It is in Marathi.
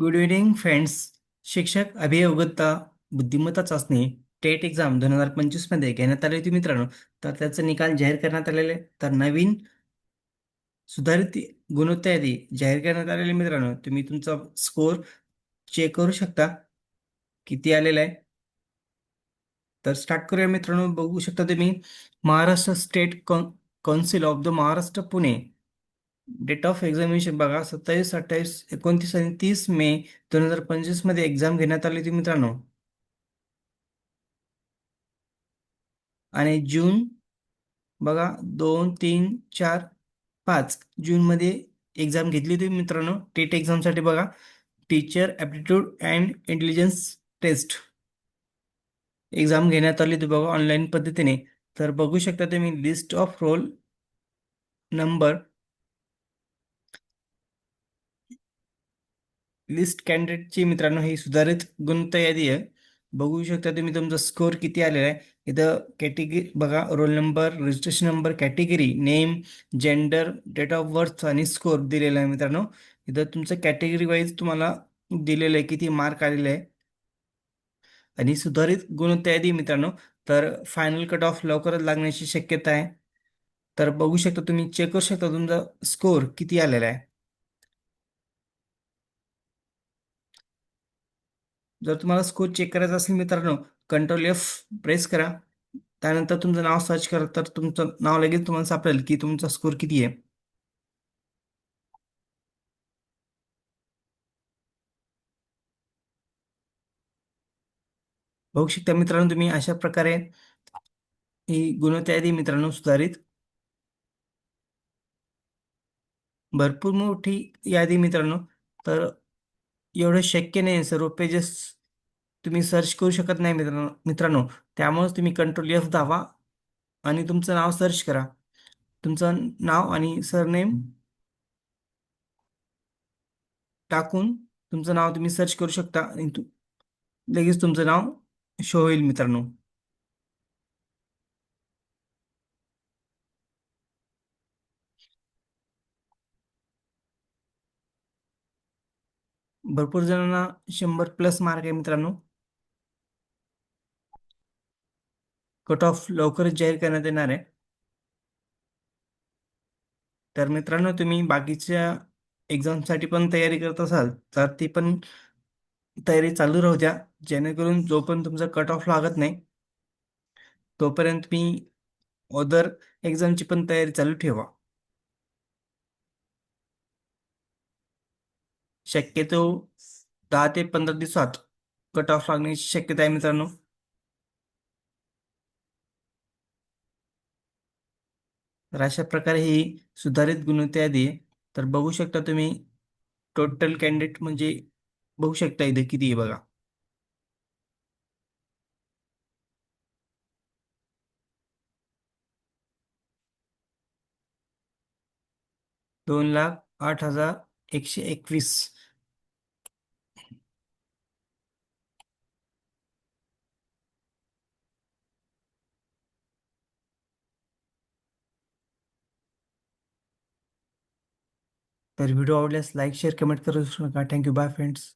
गुड इव्हनिंग फ्रेंड्स शिक्षक अभियोग्यता बुद्धिमत्ता चाचणी टेट एक्झाम दोन हजार पंचवीसमध्ये घेण्यात आली होती मित्रांनो. तर त्याचा निकाल जाहीर करण्यात आलेले तर नवीन सुधारित गुणवत्ता यादी जाहीर करण्यात आलेली मित्रांनो. तुम्ही तुमचा स्कोर चेक करू शकता. किती आलेला आहे? तर स्टार्ट करूया मित्रांनो. बघू शकता तुम्ही. Maharashtra state council of the Maharashtra Pune. Date of examination बघा सत्तावीस अठ्ठावीस एकोणतीस आणि तीस मे दोन हजार पंचवीसमध्ये एक्झाम घेण्यात आली होती मित्रांनो. आणि जून बघा दोन तीन चार पाच जूनमध्ये एक्झाम घेतली होती मित्रांनो. टेट एक्झामसाठी बघा. Teacher aptitude and intelligence test exam घेण्यात आली होती बघा ऑनलाईन पद्धतीने. तर बघू शकता तुम्ही list of roll number list कॅन्डिडेटची मित्रांनो ही सुधारित गुणवत्ता यादी आहे. बघू शकता तुम्ही तुमचा स्कोर किती आलेला आहे. इथं कॅटेगरी बघा roll number registration number category name gender date of birth आणि स्कोर दिलेला आहे मित्रांनो. इथं तुमचं कॅटेगरी वाईज तुम्हाला दिलेलं आहे किती मार्क आलेले आहे. आणि सुधारित गुणवत्ता यादी मित्रांनो तर फायनल कट ऑफ लवकरच लागण्याची शक्यता आहे. तर बघू शकता तुम्ही चेक करू शकता तुमचा स्कोर किती आलेला आहे. जर तुम्हाला स्कोर चेक करायचा असेल मित्रांनो कंट्रोल एफ प्रेस करा. त्यानंतर तुमचं नाव सर्च करा तर तुमचं नाव लगेच तुम्हाला सापडेल की तुमचा स्कोर किती आहे. बघू शकता मित्रांनो तुम्ही अशा प्रकारे ही गुणवत्ता यादी मित्रांनो सुधारित. भरपूर मोठी यादी मित्रांनो. तर एवढं शक्य नाही सर्व पेजेस तुम्ही सर्च करू शकत नाही मित्रांनो मित्रांनो. त्यामुळेच तुम्ही कंट्रोल एफ दाबा आणि तुमचं नाव सर्च करा. तुमचं नाव आणि सरनेम टाकून तुमचं नाव तुम्ही सर्च करू शकता. आणि लगेच तुमचं नाव शो होईल मित्रांनो. भरपूर जणांना शंभर प्लस मार्क आहे मित्रांनो. कट ऑफ लवकरच जाहीर करण्यात येणार आहे. तर मित्रांनो तुम्ही बाकीच्या एक्झामसाठी पण तयारी करत असाल तर ती पण तयारी चालू राहू द्या. जेणेकरून जोपर्यंत तुमचा कट ऑफ लागत नाही तोपर्यंत मी अदर एक्झामची पण तयारी चालू ठेवा. शक्यतो दहा ते पंधरा दिवसात कट ऑफ लागण्याची शक्यता आहे मित्रांनो. तर अशा प्रकारे ही सुधारित गुणवत्ता यादी आहे. तर बघू शकता तुम्ही टोटल कॅन्डिडेट म्हणजे बघू शकता इथे किती आहे बघा. दोन लाख आठ हजार एकशे एकवीस. तर व्हिडिओ आवडल्यास लाईक शेअर कमेंट करू नका थँक्यू. Bye friends.